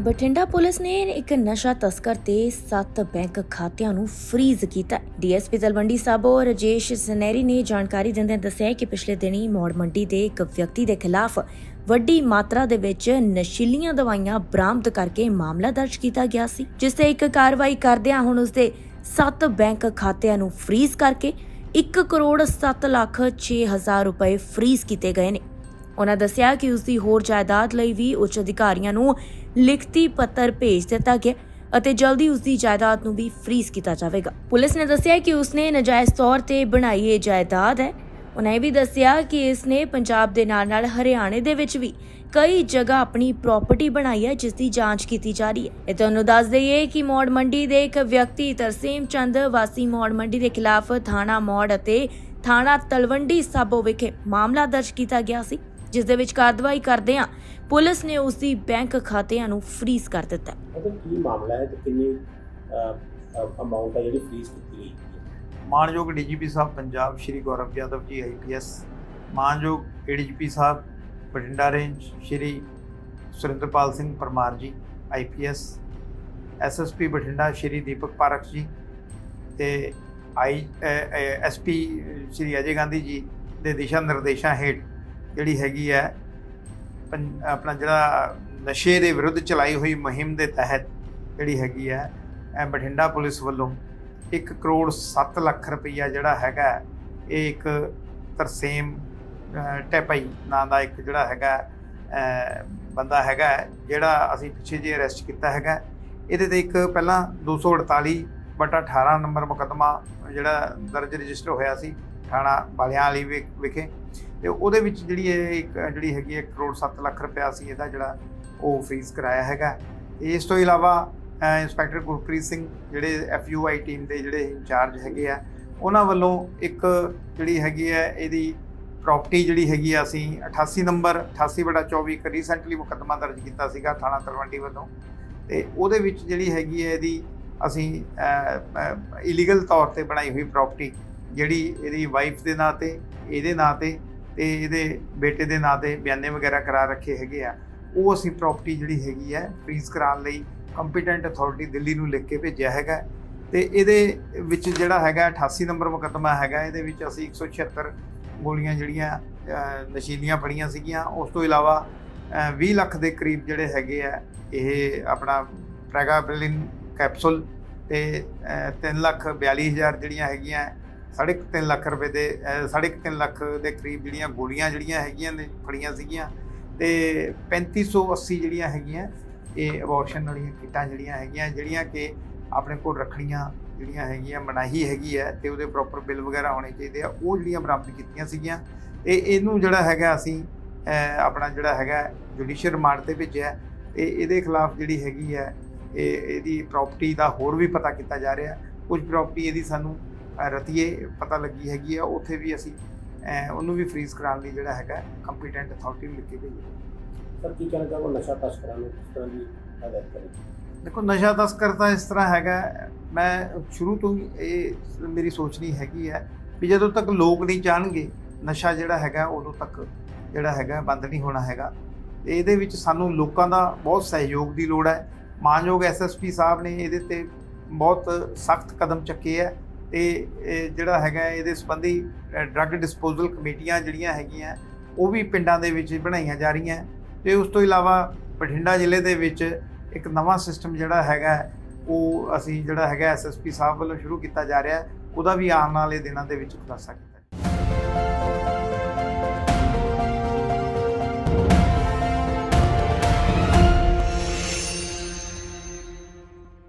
Bathinda police ਨੇ ਇੱਕ ਨਸ਼ਾ ਤਸਕਰ ਤੇ 7 ਬੈਂਕ ਖਾਤਿਆਂ ਨੂੰ ਫ੍ਰੀਜ਼ ਕੀਤਾ। ਡੀਐਸਪੀ ਤਲਵੰਡੀ ਸਾਬੋ ਰਜੇਸ਼ ਸਨੈਰੀ ਨੇ ਜਾਣਕਾਰੀ ਦਿੰਦਿਆਂ ਦੱਸਿਆ ਕਿ ਪਿਛਲੇ ਦਿਨੀ ਮੌੜ ਮੰਡੀ ਦੇ ਇੱਕ ਵਿਅਕਤੀ ਦੇ ਖਿਲਾਫ ਵੱਡੀ ਮਾਤਰਾ ਦੇ ਵਿੱਚ ਨਸ਼ੀਲੀਆਂ ਦਵਾਈਆਂ ਬਰਾਮਦ ਕਰਕੇ ਮਾਮਲਾ ਦਰਜ ਕੀਤਾ ਗਿਆ ਸੀ, ਜਿਸ ਤੇ ਇੱਕ ਕਾਰਵਾਈ ਕਰਦਿਆਂ ਹੁਣ ਉਸਦੇ 7 ਬੈਂਕ ਖਾਤਿਆਂ ਨੂੰ ਫ੍ਰੀਜ਼ ਕਰਕੇ 1 ਕਰੋੜ 7 ਲੱਖ 6 ਹਜ਼ਾਰ ਰੁਪਏ ਫ੍ਰੀਜ਼ ਕੀਤੇ ਗਏ ਨੇ। ਉਹਨਾਂ ਦੱਸਿਆ ਕਿ ਉਸ ਦੀ ਹੋਰ ਜਾਇਦਾਦ ਲਈ ਵੀ ਉੱਚ ਅਧਿਕਾਰੀਆਂ ਨੂੰ ਲਿਖਤੀ ਪੱਤਰ ਭੇਜ ਦਿੱਤਾ ਗਿਆ ਅਤੇ ਜਲਦੀ ਉਸ ਦੀ ਜਾਇਦਾਦ ਨੂੰ ਵੀ ਫ੍ਰੀਜ਼ ਕੀਤਾ ਜਾਵੇਗਾ। ਪੁਲਿਸ ਨੇ ਦੱਸਿਆ ਕਿ ਉਸਨੇ ਨਜਾਇਜ਼ ਤੌਰ ਤੇ ਬਣਾਈ ਇਹ ਜਾਇਦਾਦ ਹੈ। ਉਹਨਾਂ ਇਹ ਵੀ ਦੱਸਿਆ ਕਿ ਇਸ ਨੇ ਪੰਜਾਬ ਦੇ ਨਾਲ-ਨਾਲ ਹਰਿਆਣੇ ਦੇ ਵਿੱਚ ਵੀ ਕਈ ਜਗ੍ਹਾ ਆਪਣੀ ਪ੍ਰਾਪਰਟੀ ਬਣਾਈ ਹੈ ਜਿਸ ਦੀ ਜਾਂਚ ਕੀਤੀ ਜਾ ਰਹੀ ਹੈ। ਇਹ ਤੁਹਾਨੂੰ ਦੱਸ ਦਈਏ ਕਿ ਮੌੜ ਮੰਡੀ ਦੇ ਇੱਕ ਵਿਅਕਤੀ ਤਰਸੇਮ ਚੰਦ ਵਾਸੀ ਮੌੜ ਮੰਡੀ ਦੇ ਖਿਲਾਫ ਥਾਣਾ ਮੌੜ ਅਤੇ ਥਾਣਾ ਤਲਵੰਡੀ ਸਾਬੋ ਵਿਖੇ ਮਾਮਲਾ ਦਰਜ ਕੀਤਾ ਗਿਆ ਸੀ। ਜਿਸ ਦੇ ਵਿੱਚ ਕਾਰਵਾਈ ਕਰਦਿਆਂ ਪੁਲਿਸ ਨੇ ਉਸ ਦੀ ਬੈਂਕ ਖਾਤਿਆਂ ਨੂੰ ਫ੍ਰੀਜ਼ ਕਰ ਦਿੱਤਾ। ਮਤਲਬ ਕੀ ਮਾਮਲਾ ਹੈ ਤੇ ਕਿੰਨੀ ਅਮਾਉਂਟ ਹੈ ਜਿਹੜੀ ਫ੍ਰੀਜ਼ ਕੀਤੀ ਗਈ? ਹੈ ਮਾਨਯੋਗ ਡੀਜੀਪੀ ਸਾਹਿਬ ਪੰਜਾਬ ਸ਼੍ਰੀ ਗੌਰਵ ਯਾਦਵ ਜੀ ਆਈਪੀਐਸ ਮਾਨਯੋਗ ਏਡੀਜੀਪੀ ਸਾਹਿਬ Bathinda range Shri Surinderpal Singh Parmar ji IPS SSP Bathinda Shri Deepak Pareek ji ਤੇ ਆਈ ਐਸਪੀ ਸ਼੍ਰੀ ਅਜੇ ਗਾਂਧੀ ਜੀ ਦੇ ਦਿਸ਼ਾ ਨਿਰਦੇਸ਼ਾਂ ਹੇਠ ਜਿਹੜੀ ਹੈਗੀ ਹੈ, ਪੰ- ਆਪਣਾ ਜਿਹੜਾ ਨਸ਼ੇ ਦੇ ਵਿਰੁੱਧ ਚਲਾਈ ਹੋਈ ਮੁਹਿੰਮ ਦੇ ਤਹਿਤ ਜਿਹੜੀ ਹੈਗੀ ਹੈ ਬਠਿੰਡਾ ਪੁਲਿਸ ਵੱਲੋਂ 1 ਕਰੋੜ 7 ਲੱਖ ਰੁਪਈਆ ਜਿਹੜਾ ਹੈਗਾ, ਇਹ ਇੱਕ ਤਰਸੇਮ ਟੈਪਈ ਨਾਂ ਦਾ ਇੱਕ ਜਿਹੜਾ ਹੈਗਾ ਬੰਦਾ ਹੈਗਾ, ਜਿਹੜਾ ਅਸੀਂ ਪਿੱਛੇ ਜੇ ਅਰੈਸਟ ਕੀਤਾ ਹੈਗਾ। ਇਹਦੇ ਤੇ ਇੱਕ ਪਹਿਲਾਂ 248 ਬਟਾ 18 ਨੰਬਰ ਮੁਕੱਦਮਾ ਜਿਹੜਾ ਦਰਜ ਰਜਿਸਟਰ ਹੋਇਆ ਸੀ, ਥਾਣਾ ਬਾਲਿਆਂ ਵਾਲੀ ਵਿ- ਵਿਖੇ। ਤੇ ਉਹਦੇ ਵਿੱਚ ਜਿਹੜੀ ਇਹ ਇੱਕ, ਜਿਹੜੀ ਹੈਗੀ 1 ਕਰੋੜ 7 ਲੱਖ ਰੁਪਇਆ ਸੀ ਇਹਦਾ ਜਿਹੜਾ ਉਹ ਫ੍ਰੀਜ਼ ਕਰਾਇਆ ਹੈਗਾ। ਤੇ ਇਸ ਤੋਂ ਇਲਾਵਾ ਇੰਸਪੈਕਟਰ ਗੁਰਪ੍ਰੀਤ ਸਿੰਘ ਜਿਹੜੇ ਐਫਯੂਆਈ ਟੀਮ ਦੇ ਜਿਹੜੇ ਇੰਚਾਰਜ ਹੈਗੇ ਆ, ਉਹਨਾਂ ਵੱਲੋਂ ਇੱਕ ਜਿਹੜੀ ਹੈਗੀ ਹੈ, ਇਹਦੀ ਪ੍ਰਾਪਰਟੀ ਜਿਹੜੀ ਹੈਗੀ ਆ ਅਸੀਂ 88 ਨੰਬਰ 88 ਬਟਾ 24 ਇੱਕ ਰੀਸੈਂਟਲੀ ਮੁਕੱਦਮਾ ਦਰਜ ਕੀਤਾ ਸੀਗਾ ਥਾਣਾ ਤਲਵੰਡੀ ਵੱਲੋਂ। ਤੇ ਉਹਦੇ ਵਿੱਚ ਜਿਹੜੀ ਹੈਗੀ ਹੈ ਇਹਦੀ ਅਸੀਂ ਇਲੀਗਲ ਤੌਰ ਤੇ ਬਣਾਈ ਹੋਈ ਪ੍ਰਾਪਰਟੀ ਜਿਹੜੀ ਇਹਦੀ ਵਾਈਫ ਦੇ ਨਾਂ ਤੇ, ਇਹਦੇ ਨਾਂ ਤੇ ਤੇ ਇਹਦੇ ਬੇਟੇ ਦੇ ਨਾਂ ਤੇ ਬਿਆਨੇ ਵਗੈਰਾ ਕਰਾ ਰੱਖੇ ਹੈਗੇ ਆ। ਉਹ ਅਸੀਂ ਪ੍ਰਾਪਰਟੀ ਜਿਹੜੀ ਹੈਗੀ ਹੈ ਫ੍ਰੀਜ਼ ਕਰਾਉਣ ਲਈ ਕੰਪੀਟੈਂਟ ਅਥਾਰਟੀ ਦਿੱਲੀ ਨੂੰ ਲਿਖ ਕੇ ਭੇਜਿਆ ਹੈਗਾ। ਤੇ ਇਹਦੇ ਵਿੱਚ ਜਿਹੜਾ ਹੈਗਾ 88 ਨੰਬਰ ਮੁਕੱਦਮਾ ਹੈਗਾ ਇਹਦੇ ਵਿੱਚ ਅਸੀਂ 176 ਗੋਲੀਆਂ ਜਿਹੜੀਆਂ ਨਸ਼ੀਲੀਆਂ ਫੜੀਆਂ ਸੀਗੀਆਂ। ਉਸ ਤੋਂ ਇਲਾਵਾ ਅਹ, 20 ਲੱਖ ਦੇ ਕਰੀਬ ਜਿਹੜੇ ਹੈਗੇ ਆ ਇਹ ਆਪਣਾ ਪ੍ਰੈਗਾਬਲਿਨ ਕੈਪਸੂਲ ਤੇ 3 ਲੱਖ 42 ਹਜ਼ਾਰ ਜਿਹੜੀਆਂ ਹੈਗੀਆਂ ਸਾਢੇ ਕੁ ਤਿੰਨ ਲੱਖ ਰੁਪਏ ਦੇ ਅਹ, ਸਾਢੇ ਕੁ ਤਿੰਨ ਲੱਖ ਦੇ ਕਰੀਬ ਜਿਹੜੀਆਂ ਗੋਲੀਆਂ ਜਿਹੜੀਆਂ ਹੈਗੀਆਂ ਨੇ ਫੜੀਆਂ ਸੀਗੀਆਂ। ਤੇ 3580 ਜਿਹੜੀਆਂ ਹੈਗੀਆਂ ਇਹ ਅਬੋਰਸ਼ਨ ਵਾਲੀਆਂ ਕਿੱਟਾਂ ਜਿਹੜੀਆਂ ਹੈਗੀਆਂ ਜਿਹੜੀਆਂ ਕਿ ਆਪਣੇ ਕੋਲ ਰੱਖਣੀਆਂ ਜਿਹੜੀਆਂ ਹੈਗੀਆਂ ਮਨਾਹੀ ਹੈਗੀ ਹੈ ਤੇ ਉਹਦੇ ਪ੍ਰੋਪਰ ਬਿੱਲ ਵਗੈਰਾ ਹੋਣੇ ਚਾਹੀਦੇ ਆ ਉਹ ਜਿਹੜੀਆਂ ਬਰਾਮਦ ਕੀਤੀਆਂ ਸੀਗੀਆਂ। ਤੇ ਇਹਨੂੰ ਜਿਹੜਾ ਹੈਗਾ ਅਸੀਂ ਆਪਣਾ ਜਿਹੜਾ ਹੈਗਾ ਜੁਡੀਸ਼ੀਅਲ ਰਿਮਾਂਡ ਤੇ ਭੇਜਿਆ ਤੇ ਇਹਦੇ ਖਿਲਾਫ ਜਿਹੜੀ ਹੈਗੀ ਹੈ ਇਹ ਇਹਦੀ ਪ੍ਰਾਪਰਟੀ ਦਾ ਹੋਰ ਵੀ ਪਤਾ ਕੀਤਾ ਜਾ ਰਿਹਾ। ਕੁਝ ਪ੍ਰਾਪਰਟੀ ਇਹਦੀ ਸਾਨੂੰ ਰਤੀਏ ਪਤਾ ਲੱਗੀ ਹੈਗੀ ਆ ਉੱਥੇ ਵੀ ਅਸੀਂ ਉਹਨੂੰ ਵੀ ਫ੍ਰੀਜ਼ ਕਰਾਉਣ ਲਈ ਜਿਹੜਾ ਹੈਗਾ ਕੰਪੀਟੈਂਟ ਅਥਾਰਟੀ ਨੂੰ ਲਿਖ ਕੇ ਭੇਜਿਆ ਸਰ ਕੀ ਕਹਿਣਾ ਚਾਹੋ ਨਸ਼ਾ ਤਸਕਰਾਂ ਨੂੰ ਤਰ੍ਹਾਂ ਦੀ ਹਦਾਇਤ ਕਰੇ ਦੇਖੋ ਨਸ਼ਾ ਤਸਕਰ ਤਾਂ ਇਸ ਤਰ੍ਹਾਂ ਹੈਗਾ ਮੈਂ ਸ਼ੁਰੂ ਤੋਂ ਹੀ ਇਹ ਮੇਰੀ ਸੋਚ ਨਹੀਂ ਹੈਗੀ ਹੈ ਵੀ ਜਦੋਂ ਤੱਕ ਲੋਕ ਨਹੀਂ ਜਾਣਗੇ ਨਸ਼ਾ ਜਿਹੜਾ ਹੈਗਾ ਉਦੋਂ ਤੱਕ ਜਿਹੜਾ ਹੈਗਾ ਬੰਦ ਨਹੀਂ ਹੋਣਾ ਹੈਗਾ। ਤੇ ਇਹਦੇ ਵਿੱਚ ਸਾਨੂੰ ਲੋਕਾਂ ਦਾ ਬਹੁਤ ਸਹਿਯੋਗ ਦੀ ਲੋੜ ਹੈ। ਮਾਨਯੋਗ ਐਸਐਸਪੀ ਸਾਹਿਬ ਨੇ ਇਹਦੇ ਤੇ ਬਹੁਤ ਸਖਤ ਕਦਮ ਚੱਕੇ ਹੈ। ਤੇ ਇਹ ਜਿਹੜਾ ਹੈਗਾ ਇਹਦੇ ਸੰਬੰਧੀ ਡਰੱਗ ਡਿਸਪੋਜ਼ਲ ਕਮੇਟੀਆਂ ਜਿਹੜੀਆਂ ਹੈਗੀਆਂ, ਉਹ ਵੀ ਪਿੰਡਾਂ ਦੇ ਵਿੱਚ ਬਣਾਈਆਂ ਜਾ ਰਹੀਆਂ। ਤੇ ਉਸ ਤੋਂ ਇਲਾਵਾ ਬਠਿੰਡਾ ਜ਼ਿਲ੍ਹੇ ਦੇ ਵਿੱਚ ਇੱਕ ਨਵਾਂ ਸਿਸਟਮ ਜਿਹੜਾ ਹੈਗਾ ਉਹ ਅਸੀਂ ਜਿਹੜਾ ਹੈਗਾ ਐਸਐਸਪੀ ਸਾਹਿਬ ਵੱਲੋਂ ਸ਼ੁਰੂ ਕੀਤਾ ਜਾ ਰਿਹਾ ਉਹਦਾ ਵੀ ਆਉਣ ਵਾਲੇ ਦਿਨਾਂ ਦੇ ਵਿੱਚ ਖੁਲਾਸਾ ਕੀਤਾ